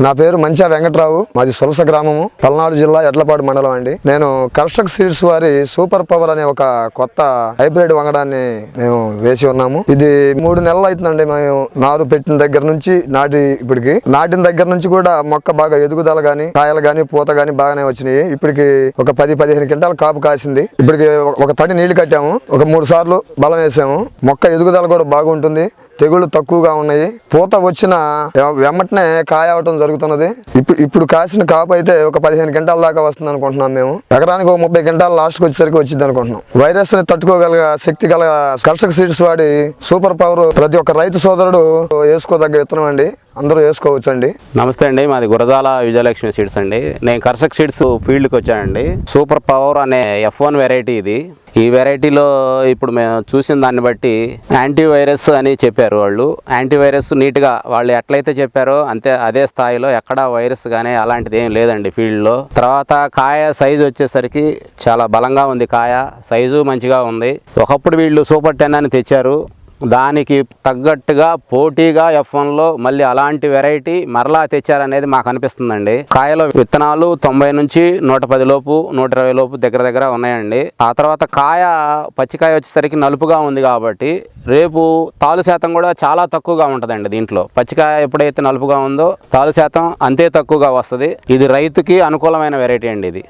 నా పేరు మంచా వెంకట్రావు. మాది సొలస గ్రామము. పల్నాడు జిల్లా ఎడ్లపాడు మండలం అండి. నేను కర్షక్ సీడ్స్ వారి సూపర్ పవర్ అనే ఒక కొత్త హైబ్రిడ్ వంగడాన్ని మేము వేసి ఉన్నాము. ఇది మూడు నెలలు అవుతుందండి మేము నారు పెట్టిన దగ్గర నుంచి నాటి ఇప్పటికి. నాటిన దగ్గర నుంచి కూడా మొక్క బాగా ఎదుగుదల గాని కాయలు గాని పూత గాని బాగానే వచ్చినాయి. ఇప్పటికి ఒక పది పదిహేను క్వింటాల కాపు కాసింది. ఇప్పటికి ఒక- తడి నీళ్ళు కట్టాము. ఒక మూడు సార్లు బలం వేసాము. మొక్క ఎదుగుదల కూడా బాగుంటుంది. తెగుళ్ళు తక్కువగా ఉన్నాయి. పూత వచ్చిన వెమ్మటనే కాయ అవటం జరుగుతున్నది. ఇప్పుడు ఇప్పుడు కాసిన కాపు అయితే ఒక పదిహేను గంటల దాకా వస్తుంది అనుకుంటున్నాం మేము. ఎకరానికి ఒక ముప్పై గంటల లాస్ట్కి వచ్చేసరికి వచ్చింది అనుకుంటున్నాం. వైరస్ని తట్టుకోగల శక్తి గల కర్షక సీడ్స్ వాడి సూపర్ పవర్ ప్రతి ఒక్క రైతు సోదరుడు వేసుకోదగ్గ విత్తనం అండి. అందరూ వేసుకోవచ్చు అండి నమస్తే అండి మాది గురజాల విజయలక్ష్మి సీడ్స్ అండి. నేను కర్షక్ సీడ్స్ ఫీల్డ్కి వచ్చానండి. సూపర్ పవర్ అనే ఎఫ్ వన్ వెరైటీ ఇది. ఈ వెరైటీలో ఇప్పుడు మేము చూసిన దాన్ని బట్టి యాంటీవైరస్ అని చెప్పారు వాళ్ళు. యాంటీవైరస్ నీట్గా వాళ్ళు ఎట్లయితే చెప్పారో అంతే అదే స్థాయిలో ఎక్కడా వైరస్ కానీ అలాంటిది ఏం లేదండి ఫీల్డ్లో. తర్వాత కాయ సైజు వచ్చేసరికి చాలా బలంగా ఉంది కాయ. సైజు మంచిగా ఉంది. ఒకప్పుడు వీళ్ళు సూపర్ టెన్ అని తెచ్చారు. దానికి తగ్గట్టుగా పోటీగా ఎఫ్ వన్లో మళ్ళీ అలాంటి వెరైటీ మరలా తెచ్చారనేది మాకు అనిపిస్తుందండి. కాయలో విత్తనాలు తొంభై నుంచి నూట పది లోపు నూట ఇరవై లోపు దగ్గర దగ్గర ఉన్నాయండి. ఆ తర్వాత కాయ పచ్చికాయ వచ్చేసరికి నలుపుగా ఉంది కాబట్టి రేపు తాలు శాతం కూడా చాలా తక్కువగా ఉంటుందండి దీంట్లో. పచ్చికాయ ఎప్పుడైతే నలుపుగా ఉందో తాలు శాతం అంతే తక్కువగా వస్తుంది. ఇది రైతుకి అనుకూలమైన వెరైటీ అండి ఇది.